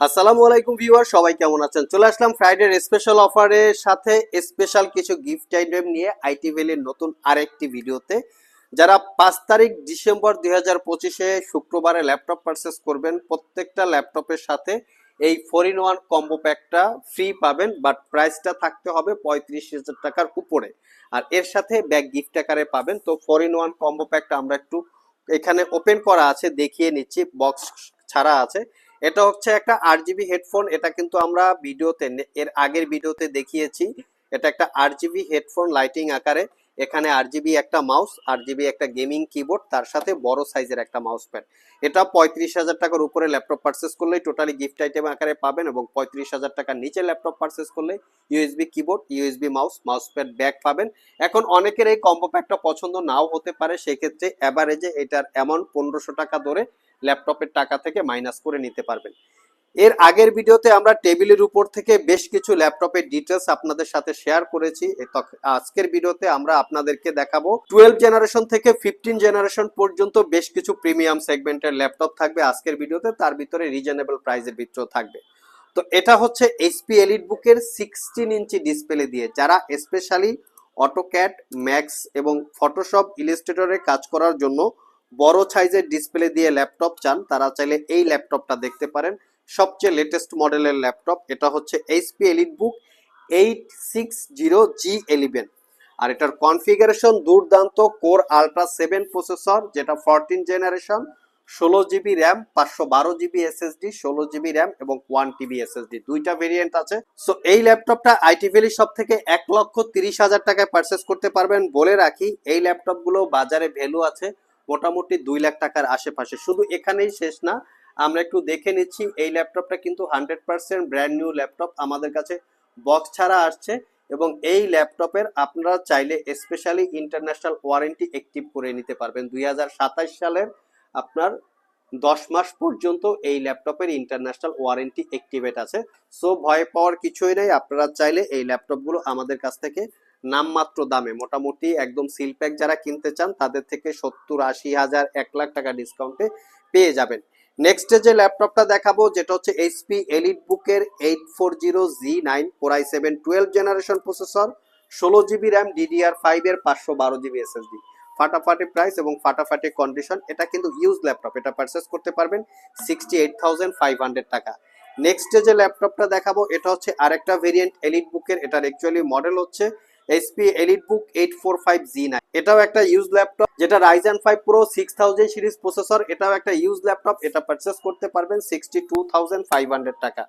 আসসালামু আলাইকুম ভিউয়ার, সবাই কেমন আছেন? চলে আসলাম ফ্রাইডের স্পেশাল অফারের সাথে স্পেশাল কিছু গিফট আইটেম নিয়ে আইটি ভ্যালির নতুন আরেকটি ভিডিওতে। যারা পাঁচ তারিখ ডিসেম্বর দুই হাজার পঁচিশে শুক্রবারে ল্যাপটপ পারচেস করবেন, প্রত্যেকটা ল্যাপটপের সাথে এই ফোর ইন ওয়ান কম্বো প্যাকটা ফ্রি পাবেন বাট প্রাইসটা থাকতে হবে পঁয়ত্রিশ হাজার টাকার উপরে। আর এর সাথে ব্যাগ গিফট আকারে পাবেন, তো ফোর ইন ওয়ান কম্বো প্যাকটা আমরা একটু এখানে ওপেন করা আছে, দেখিয়ে নিচ্ছি বক্স ছাড়া আছে। এটা হচ্ছে একটা আট জিবি হেডফোন এটা কিন্তু আমরা ভিডিওতে এর আগের ভিডিওতে দেখিয়েছি। এটা একটা আট জিবি হেডফোন লাইটিং আকারে। এখানে আট জিবি একটা মাউস আট জিবি একটা গেমিং কিবোর্ড তার সাথে বড় সাইজের একটা মাউস প্যাড এটা পঁয়ত্রিশ হাজার টাকার উপরে ল্যাপটপ পারচেস করলে টোটালি গিফট আইটেম আকারে পাবেন এবং পঁয়ত্রিশ হাজার টাকার নিচে ল্যাপটপ পারচেস করলে USB keyboard USB mouse mouse pad bag পাবেন। এখন অনেকের এই কম্বো প্যাকটা পছন্দ নাও হতে পারে, সেক্ষেত্রে অ্যাভারেজে এটার অ্যামাউন্ট পনেরোশো টাকা ধরে ল্যাপটপের টাকা থেকে মাইনাস করে নিতে পারবেন। এর আগের ভিডিওতে আমরা টেবিলের উপর থেকে বেশ কিছু ল্যাপটপের ডিটেলস আপনাদের সাথে শেয়ার করেছি। আজকের ভিডিওতে আমরা আপনাদেরকে দেখাবো টুয়েলভ জেনারেশন থেকে ফিফটিন জেনারেশন পর্যন্ত বেশ কিছু প্রিমিয়াম সেগমেন্টের ল্যাপটপ থাকবে আজকের ভিডিওতে। তার ভিতরে রিজনেবল প্রাইসের ভিতরেও থাকবে। তো এটা হচ্ছে এইচপি এলিট বুকের সিক্সটিন ইঞ্চি ডিসপ্লে দিয়ে, যারা স্পেশালি অটোক্যাট ম্যাক্স এবং ফটোশপ ইলিস্ট্রেটরে কাজ করার জন্য বড় সাইজের ডিসপ্লে দিয়ে ল্যাপটপ চান, তারা চাইলে এই ল্যাপটপটা দেখতে পারেন। সবচেয়ে লেটেস্ট মডেলের ল্যাপটপ, এটা হচ্ছে HP EliteBook eight six zero G eleven আর এটার কনফিগারেশন দুর্দান্ত কোর আলট্রা সেভেন প্রসেসর যেটা ফরটিন জেনারেশন ষোলো জিবি র্যাম পাঁচশো বারো জিবি এসএসডি ষোলো জিবি র্যাম এবং ওয়ান টিবি এসএসডি দুইটা ভেরিয়েন্ট আছে। সো এই ল্যাপটপটা আইটি ভ্যালি সব থেকে এক লক্ষ তিরিশ হাজার টাকায় পারচেস করতে পারবেন। বলে রাখি, এই ল্যাপটপগুলো বাজারে ভ্যালু আছে মোটামুটি দুই লাখ টাকার আশেপাশে। শুধু এখানেই শেষ না, আমরা একটু দেখে নিচ্ছি, এই ল্যাপটপটা কিন্তু hundred percent brand new laptop আমাদের কাছে বক্স ছাড়া আসছে এবং এই ল্যাপটপের আপনারা চাইলে স্পেশালি ইন্টারন্যাশনাল ওয়ারেন্টি অ্যাক্টিভ করে নিতে পারবেন। দুই সালের আপনার দশ মাস পর্যন্ত এই ল্যাপটপের ইন্টারন্যাশনাল ওয়ারেন্টি অ্যাক্টিভেট আছে। সো ভয় পাওয়ার কিছুই নেই, আপনারা চাইলে এই ল্যাপটপগুলো আমাদের কাছ থেকে নামমাত্র দামে। মোটামুটি একদম সিল প্যাক যারা কিনতে চান, তাদের থেকে সত্তর আশি হাজার এক লাখ টাকা ডিসকাউন্টে পেয়ে যাবেন। নেক্সট যে ল্যাপটপটা দেখাবো, যেটা হচ্ছে এইচপি এলিট বুকের eight four zero G nine four I seven twelve generation processor ষোলো জিবি র্যাম ডিডিআর ফাইভ এর পাঁচশো বারো জিবি এসএসডি ফাটাফাটি প্রাইস এবং ফাটাফাটি কন্ডিশন এটা কিন্তু ইউজ ল্যাপটপ এটা পারচেস করতে পারবেন sixty eight thousand five hundred টাকা নেক্সট যে ল্যাপটপটা দেখাবো, এটা হচ্ছে আরেকটা ভেরিয়েন্ট এলিট বুকের এটার অ্যাকচুয়ালি মডেল হচ্ছে HP EliteBook eight four five G nine এটাও একটা ইউজ ল্যাপটপ যেটা Ryzen five pro six thousand series processor এটাও একটা ইউজ ল্যাপটপ এটা পারচেস করতে পারবেন sixty two thousand five hundred টাকা।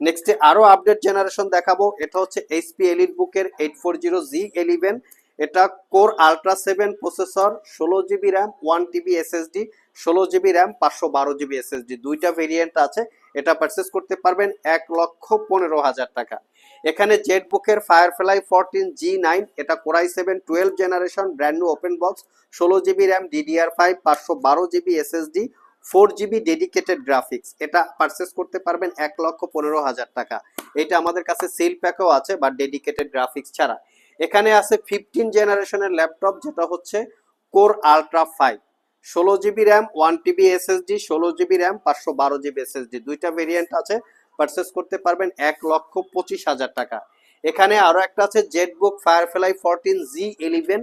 নেক্সটে আরও আপডেট জেনারেশন দেখাবো, এটা হচ্ছে এইচপি এলিট বুকের eight four zero G eleven এটা কোর আলট্রা সেভেন প্রসেসর ষোলো GB RAM one TB SSD ষোলো জিবি র্যাম পাঁচশো বারো জিবি এসএসডি দুইটা ভেরিয়েন্ট আছে। এটা পারচেস করতে পারবেন এক লক্ষ পনেরো হাজার টাকা। এখানে জেট বুকের ফায়ারফ্লাই ফোরটিন জি নাইন এটা core i seven twelve generation brand open box ষোলো জিবি র্যাম ডিডিআর ফাইভ পাঁচশো বারো GB SSD four GB dedicated graphics এটা পারচেস করতে পারবেন এক লক্ষ পনেরো হাজার টাকা। এটা আমাদের কাছে সেল প্যাকও আছে বা ডেডিকেটেড গ্রাফিক্স ছাড়া। এখানে আছে ফিফটিন জেনারেশনের ল্যাপটপ যেটা হচ্ছে কোর আলট্রা ফাইভ ষোলো GB RAM one TB SSD ষোলো জিবি র্যাম পাঁচশো বারো জিবি এসএসডি দুইটা ভেরিয়েন্ট আছে। পারচেস করতে পারবেন এক লক্ষ পঁচিশ হাজার টাকা। এখানে আরও একটা আছে ZBook Firefly fourteen G eleven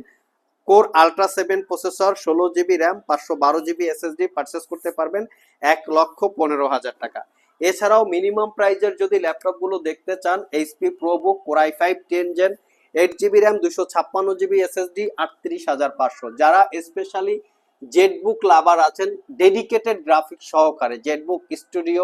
core ultra seven processor ষোলো জিবি র্যাম পাঁচশো বারো জিবি এসএসডি পারচেস করতে পারবেন এক লক্ষ পনেরো হাজার টাকা। এছাড়াও মিনিমাম প্রাইজের যদি ল্যাপটপগুলো দেখতে চান HP ProBook core i five ten gen eight GB RAM দুশো ছাপ্পান্ন জিবি এসএসডি আটত্রিশ হাজার পাঁচশো। যারা স্পেশালি জেটবুক লাভার আছেন ডেডিকেটেড গ্রাফিক্স সহকারে জেটবুক স্টুডিও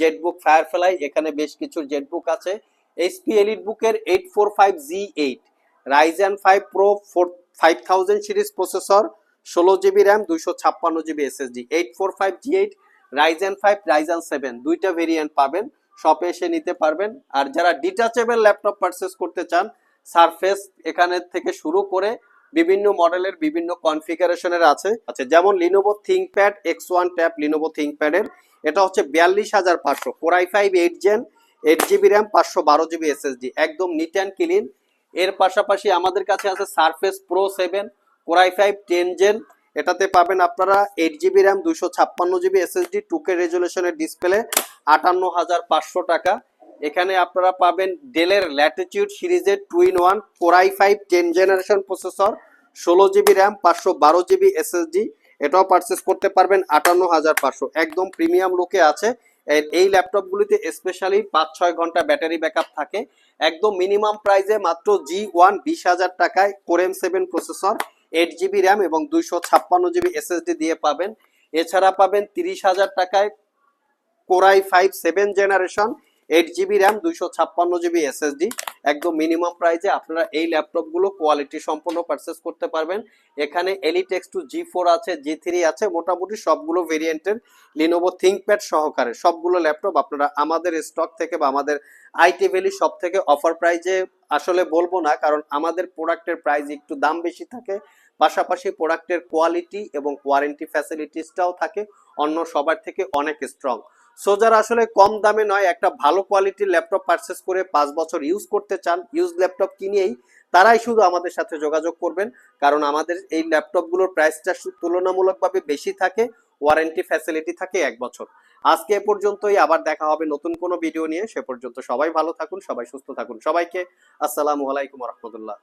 জেটবুক ফায়ারফ্লাই এখানে বেশ কিছু জেটবুক আছে। এইচপি এলিট বুকের eight four five G eight Ryzen five pro four five thousand series processor ষোলো জিবি র্যাম দুইশো ছাপ্পান্ন GB SSD eight four five G eight Ryzen five Ryzen seven দুইটা variant পাবেন শপে এসে নিতে পারবেন। আর যারা ডিটাচেবল ল্যাপটপ পারচেস করতে চান সারফেস এখানে থেকে শুরু করে বিভিন্ন মডেলের বিভিন্ন কনফিগারেশনের আছে। আচ্ছা যেমন Lenovo ThinkPad X one tab Lenovo থিঙ্কপ্যাডের এটা হচ্ছে বিয়াল্লিশ হাজার পাঁচশো। Four I five eight gen eight GB RAM পাঁচশো বারো জিবি এসএসডি একদম নিট অ্যান্ড ক্লিন এর পাশাপাশি আমাদের কাছে আছে Surface Pro seven core i five ten gen এটাতে পাবেন আপনারা এইট জিবি র্যাম দুশো ছাপ্পান্ন জিবি এসএসডি টুকে রেজুলেশনের ডিসপ্লে আটান্ন হাজার পাঁচশো টাকা। এখানে আপনারা পাবেন ডেলের ল্যাটিটিউড সিরিজের two in one core i five ten generation processor ষোলো জিবি র্যাম পাঁচশো বারো জিবি এসএসডি এটাও পারচেস করতে পারবেন আটান্ন হাজার পাঁচশো। একদম প্রিমিয়াম লুকে আছে। এই ল্যাপটপগুলিতে স্পেশালি পাঁচ ছয় ঘণ্টা ব্যাটারি ব্যাকআপ থাকে। একদম মিনিমাম প্রাইসে মাত্র জি ওয়ান বিশ হাজার টাকায় core M seven processor eight GB RAM এবং দুইশো ছাপ্পান্ন জিবি এসএসডি দিয়ে পাবেন। এছাড়া পাবেন তিরিশ হাজার টাকায় core i five seven generation eight GB RAM দুইশো ছাপ্পান্ন জিবি এসএসডি একদম মিনিমাম প্রাইসে আপনারা এই ল্যাপটপগুলো কোয়ালিটি সম্পন্ন পারচেস করতে পারবেন। এখানে এলিটেক্স টু জি ফোর আছে জি থ্রি আছে, মোটামুটি সবগুলো ভেরিয়েন্টের লিনোভো থিঙ্কপ্যাড সহকারে সবগুলো ল্যাপটপ আপনারা আমাদের স্টক থেকে বা আমাদের আইটি ভ্যালি সব থেকে অফার প্রাইজে আসলে বলব না, কারণ আমাদের প্রোডাক্টের প্রাইস একটু দাম বেশি থাকে। পাশাপাশি প্রোডাক্টের কোয়ালিটি এবং ওয়ারেন্টি ফ্যাসিলিটিসটাও থাকে। অন্য সবার থেকে অনেক স্ট্রং সো যারা আসলে কম দামে নয়, একটা ভালো কোয়ালিটির ল্যাপটপ পারচেস করে পাঁচ বছর ইউজ করতে চান ইউজ ল্যাপটপ কিনেই তারাই শুধু আমাদের সাথে যোগাযোগ করবেন। কারণ আমাদের এই ল্যাপটপগুলোর প্রাইসটা তুলনামূলকভাবে বেশি থাকে ওয়ারেন্টি ফ্যাসিলিটি থাকে এক বছর। আজকে এ পর্যন্তই, আবার দেখা হবে নতুন কোনো ভিডিও নিয়ে। সে পর্যন্ত সবাই ভালো থাকুন, সবাই সুস্থ থাকুন। সবাইকে আসসালামু আলাইকুম রহমতুল্লাহ।